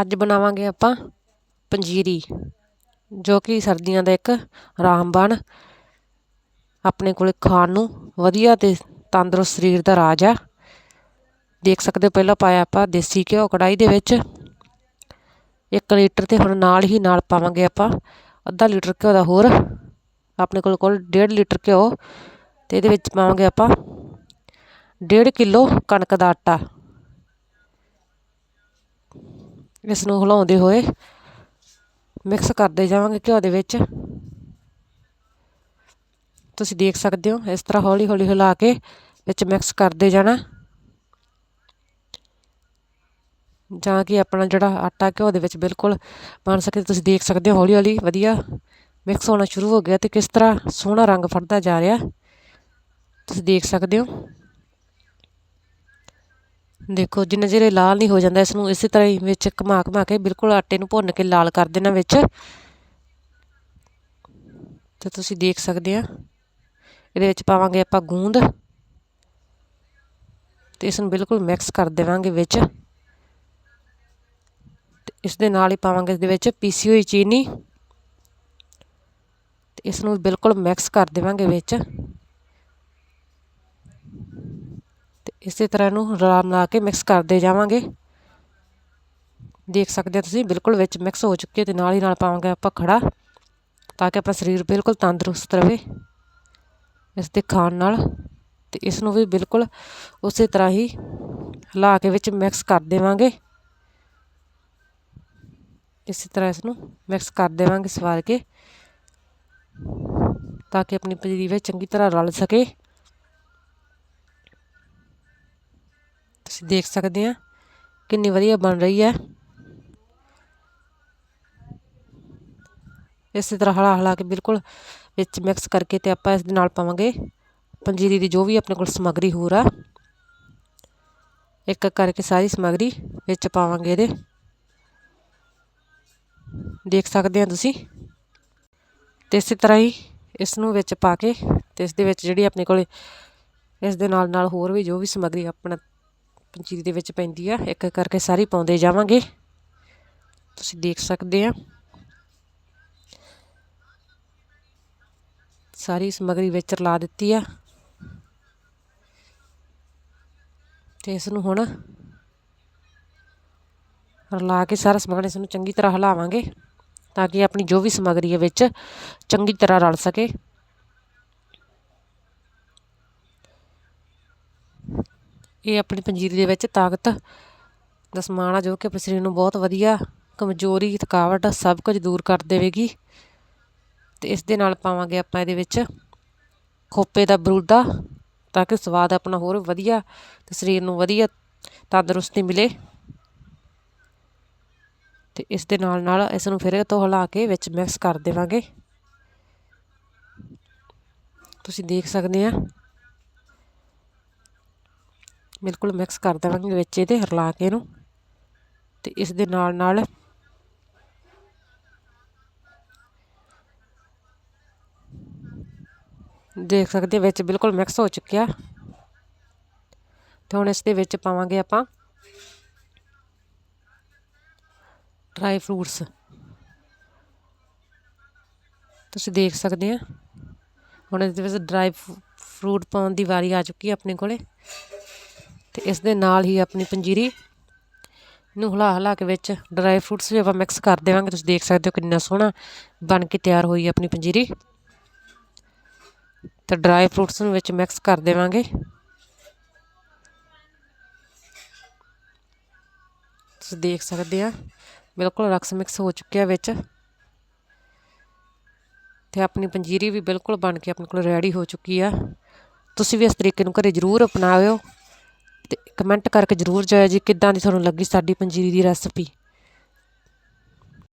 ਅੱਜ ਬਣਾਵਾਂਗੇ ਆਪਾਂ ਪੰਜੀਰੀ, ਜੋ ਕਿ ਸਰਦੀਆਂ ਦਾ ਇੱਕ ਰਾਮਬਾਣ ਆਪਣੇ ਕੋਲੇ ਖਾਣ ਨੂੰ ਵਧੀਆ ਤੇ ਤੰਦਰੁਸਤ ਸਰੀਰ ਦਾ ਰਾਜ ਆ। ਦੇਖ ਸਕਦੇ ਹੋ, ਪਹਿਲਾਂ ਪਾਇਆ ਆਪਾਂ ਦੇਸੀ ਘਿਓ ਕੜਾਈ ਦੇ ਵਿੱਚ। 1 ਲੀਟਰ ਤੇ ਹੁਣ ਨਾਲ ਹੀ ਨਾਲ ਪਾਵਾਂਗੇ ਆਪਾਂ ਅੱਧਾ ਲੀਟਰ ਘਿਓ ਦਾ ਹੋਰ। ਆਪਣੇ ਕੋਲ ਕੋਲ 1.5 ਲੀਟਰ ਘਿਓ ਤੇ ਇਹਦੇ ਵਿੱਚ ਪਾਵਾਂਗੇ ਆਪਾਂ 1.5 ਕਿਲੋ ਕਣਕ ਦਾ ਆਟਾ। ਇਸ ਨੂੰ ਹਿਲਾਉਂਦੇ ਹੋਏ ਮਿਕਸ ਕਰਦੇ ਜਾਵਾਂਗੇ ਘਿਓ ਦੇ ਵਿੱਚ। ਤੁਸੀਂ ਦੇਖ ਸਕਦੇ ਹੋ, ਇਸ ਤਰ੍ਹਾਂ ਹੌਲੀ ਹੌਲੀ ਹਿਲਾ ਕੇ ਵਿੱਚ ਮਿਕਸ ਕਰਦੇ ਜਾਣਾ। ਜਾਂ ਕਿ ਆਪਣਾ ਜਿਹੜਾ ਆਟਾ ਘਿਓ ਦੇ ਵਿੱਚ ਬਿਲਕੁਲ ਬਣ ਸਕੇ, ਤੁਸੀਂ ਦੇਖ ਸਕਦੇ ਹੋ ਹੌਲੀ ਹੌਲੀ ਵਧੀਆ ਮਿਕਸ ਹੋਣਾ ਸ਼ੁਰੂ ਹੋ ਗਿਆ ਤੇ ਕਿਸ ਤਰ੍ਹਾਂ ਸੋਹਣਾ ਰੰਗ ਫੜਦਾ ਜਾ ਰਿਹਾ। ਤੁਸੀਂ ਦੇਖ ਸਕਦੇ ਹੋ। ਦੇਖੋ, ਜਿੰਨਾ ਚਿਰ ਲਾਲ ਨਹੀਂ ਹੋ ਜਾਂਦਾ, ਇਸ ਨੂੰ ਇਸੇ ਤਰ੍ਹਾਂ ਹੀ ਵਿੱਚ ਘਮਾ ਘਮਾ ਕੇ ਬਿਲਕੁਲ ਆਟੇ ਨੂੰ ਭੁੰਨ ਕੇ ਲਾਲ ਕਰ ਦੇਣਾ ਵਿੱਚ। ਤੇ ਤੁਸੀਂ ਦੇਖ ਸਕਦੇ ਆ, ਇਹਦੇ ਵਿੱਚ ਪਾਵਾਂਗੇ ਆਪਾਂ ਗੂੰਦ ਤੇ ਇਸ ਨੂੰ ਬਿਲਕੁਲ ਮਿਕਸ ਕਰ ਦੇਵਾਂਗੇ ਵਿੱਚ। ਤੇ ਇਸ ਦੇ ਨਾਲ ਹੀ ਪਾਵਾਂਗੇ ਇਸ ਦੇ ਵਿੱਚ ਪੀਸੀ ਹੋਈ ਚੀਨੀ ਤੇ ਇਸ ਨੂੰ ਬਿਲਕੁਲ ਮਿਕਸ ਕਰ ਦੇਵਾਂਗੇ ਵਿੱਚ ਤੇ ਇਸੇ ਤਰ੍ਹਾਂ ਇਹਨੂੰ ਰਲਾ ਮਿਲਾ ਕੇ ਮਿਕਸ ਕਰਦੇ ਜਾਵਾਂਗੇ। ਦੇਖ ਸਕਦੇ ਹੋ ਤੁਸੀਂ, ਬਿਲਕੁਲ ਵਿੱਚ ਮਿਕਸ ਹੋ ਚੁੱਕੇ ਤੇ ਨਾਲ ਹੀ ਨਾਲ ਪਾਵਾਂਗੇ ਆਪਾਂ ਖੜਾ, ਤਾਂ ਕਿ ਆਪਣਾ ਸਰੀਰ ਬਿਲਕੁਲ ਤੰਦਰੁਸਤ ਰਹੇ ਇਸ ਦੇ ਖਾਣ ਨਾਲ ਤੇ ਇਸ ਨੂੰ ਵੀ ਬਿਲਕੁਲ ਉਸੇ ਤਰ੍ਹਾਂ ਹੀ ਹਿਲਾ ਕੇ ਵਿੱਚ ਮਿਕਸ ਕਰ ਦੇਵਾਂਗੇ। ਇਸੇ ਤਰ੍ਹਾਂ ਇਸ ਨੂੰ ਮਿਕਸ ਕਰ ਦੇਵਾਂਗੇ ਸਵਾਰ ਕੇ, ਤਾਂ ਕਿ ਆਪਣੀ ਪਨੀਰੀ ਵਿੱਚ ਚੰਗੀ ਤਰ੍ਹਾਂ ਰਲ ਸਕੇ। ਤੁਸੀਂ ਦੇਖ ਸਕਦੇ ਆ। ਕਿੰਨੀ ਵਧੀਆ ਬਣ ਰਹੀ ਹੈ। ਇਸੇ ਤਰ੍ਹਾਂ ਹਲਾ ਹਲਾ ਕੇ ਬਿਲਕੁਲ ਵਿੱਚ ਮਿਕਸ ਕਰਕੇ ਤੇ ਆਪਾਂ ਇਸ ਦੇ ਨਾਲ ਪਾਵਾਂਗੇ ਪੰਜੀਰੀ ਦੀ ਜੋ ਵੀ ਆਪਣੇ ਕੋਲ ਸਮੱਗਰੀ ਹੋਰ ਆ। ਇੱਕ ਕਰਕੇ ਸਾਰੀ ਸਮੱਗਰੀ ਵਿੱਚ ਪਾਵਾਂਗੇ ਇਹਦੇ। ਦੇਖ ਸਕਦੇ ਆ ਤੁਸੀਂ। ਤੇ ਇਸੇ ਤਰ੍ਹਾਂ ਹੀ ਇਸ ਨੂੰ ਵਿੱਚ ਪਾ ਕੇ ਤੇ ਇਸ ਦੇ ਵਿੱਚ ਜਿਹੜੀ ਆਪਣੇ ਕੋਲ ਇਸ ਦੇ ਨਾਲ ਨਾਲ ਹੋਰ ਵੀ ਜੋ ਵੀ ਸਮੱਗਰੀ ਆਪਣਾ ਪੰਜੀਰੀ ਦੇ ਵਿੱਚ ਪੈਂਦੀ ਆ, ਇੱਕ ਕਰਕੇ ਸਾਰੀ ਪਾਉਂਦੇ ਜਾਵਾਂਗੇ। ਤੁਸੀਂ ਦੇਖ ਸਕਦੇ ਆ। ਸਾਰੀ ਸਮੱਗਰੀ ਵਿੱਚ ਰਲਾ ਦਿੱਤੀ ਆ। ਤੇ ਇਸ ਨੂੰ ਹੁਣ ਰਲਾ ਕੇ ਸਾਰਾ ਸਮਾਨ ਇਸ ਨੂੰ ਚੰਗੀ ਤਰ੍ਹਾਂ ਹਿਲਾਵਾਂਗੇ, ਤਾਂ ਕਿ ਆਪਣੀ ਜੋ ਵੀ ਸਮੱਗਰੀ ਹੈ ਵਿੱਚ ਚੰਗੀ ਤਰ੍ਹਾਂ ਰਲ ਸਕੇ। ਇਹ ਆਪਣੀ ਪੰਜੀਰੀ ਦੇ ਵਿੱਚ ਤਾਕਤ ਦਾ ਸਮਾਨ ਆ ਜੋ ਕਿ ਆਪਣੇ ਸਰੀਰ ਨੂੰ ਬਹੁਤ ਵਧੀਆ, ਕਮਜ਼ੋਰੀ, ਥਕਾਵਟ ਸਭ ਕੁਝ ਦੂਰ ਕਰ ਦੇਵੇਗੀ। ਤੇ ਇਸ ਦੇ ਨਾਲ ਪਾਵਾਂਗੇ ਆਪਾਂ ਇਹਦੇ ਵਿੱਚ ਖੋਪੇ ਦਾ ਬਰੂਦਾ ਤਾਂ ਕਿ ਸਵਾਦ ਆਪਣਾ ਹੋਰ ਵਧੀਆ ਤੇ ਸਰੀਰ ਨੂੰ ਵਧੀਆ ਤੰਦਰੁਸਤੀ ਮਿਲੇ। ਤੇ ਇਸ ਦੇ ਨਾਲ ਨਾਲ ਇਸ ਨੂੰ ਫਿਰ ਤੋਂ ਹਿਲਾ ਕੇ ਵਿੱਚ ਮਿਕਸ ਕਰ ਦੇਵਾਂਗੇ। ਤੁਸੀਂ ਦੇਖ ਸਕਦੇ ਆ ਬਿਲਕੁਲ ਮਿਕਸ ਕਰ ਦੇਵਾਂਗੇ ਵਿੱਚ ਇਹਦੇ ਹਿਲਾ ਕੇ ਇਹਨੂੰ ਤੇ ਇਸ ਦੇ ਨਾਲ ਨਾਲ ਦੇਖ ਸਕਦੇ ਵਿੱਚ ਬਿਲਕੁਲ ਮਿਕਸ ਹੋ ਚੁੱਕਿਆ। ਤੇ ਹੁਣ ਇਸ ਦੇ ਵਿੱਚ ਪਾਵਾਂਗੇ ਆਪਾਂ ਡਰਾਈ ਫਰੂਟਸ ਤੁਸੀਂ ਦੇਖ ਸਕਦੇ ਆ। ਹੁਣ ਇਸ ਦੇ ਵਿੱਚ ਡਰਾਈ ਫਰੂਟ ਪਾਉਣ ਦੀ ਵਾਰੀ ਆ ਚੁੱਕੀ ਹੈ ਆਪਣੇ ਕੋਲੇ। ਤੇ ਇਸ ਦੇ ਨਾਲ ਹੀ ਆਪਣੀ ਪੰਜੀਰੀ ਨੂੰ ਹਲਾ ਹਿਲਾ ਕੇ ਵਿੱਚ ਡਰਾਈ ਫਰੂਟਸ ਵੀ ਆਪਾਂ ਮਿਕਸ ਕਰ ਦੇਵਾਂਗੇ। ਤੁਸੀਂ ਦੇਖ ਸਕਦੇ ਹੋ ਕਿੰਨਾ ਸੋਹਣਾ ਬਣ ਕੇ ਤਿਆਰ ਹੋਈ ਹੈ ਆਪਣੀ ਪੰਜੀਰੀ। ਤੇ ਡਰਾਈ ਫਰੂਟਸ ਨੂੰ ਵਿੱਚ ਮਿਕਸ ਕਰ ਦੇਵਾਂਗੇ। ਤੁਸੀਂ ਦੇਖ ਸਕਦੇ ਆ, ਬਿਲਕੁਲ ਰਕਸ ਮਿਕਸ ਹੋ ਚੁੱਕਿਆ ਵਿੱਚ। ਤੇ ਆਪਣੀ ਪੰਜੀਰੀ ਵੀ ਬਿਲਕੁਲ ਬਣ ਕੇ ਆਪਣੇ ਕੋਲ ਰੈਡੀ ਹੋ ਚੁੱਕੀ ਆ। ਤੁਸੀਂ ਵੀ ਇਸ ਤਰੀਕੇ ਨੂੰ ਘਰੇ ਜ਼ਰੂਰ ਅਪਣਾਇਓ। ਅਤੇ ਕਮੈਂਟ ਕਰਕੇ ਜ਼ਰੂਰ ਜਾਇਓ ਜੀ ਕਿੱਦਾਂ ਦੀ ਤੁਹਾਨੂੰ ਲੱਗੀ ਸਾਡੀ ਪੰਜੀਰੀ ਦੀ ਰੈਸਪੀ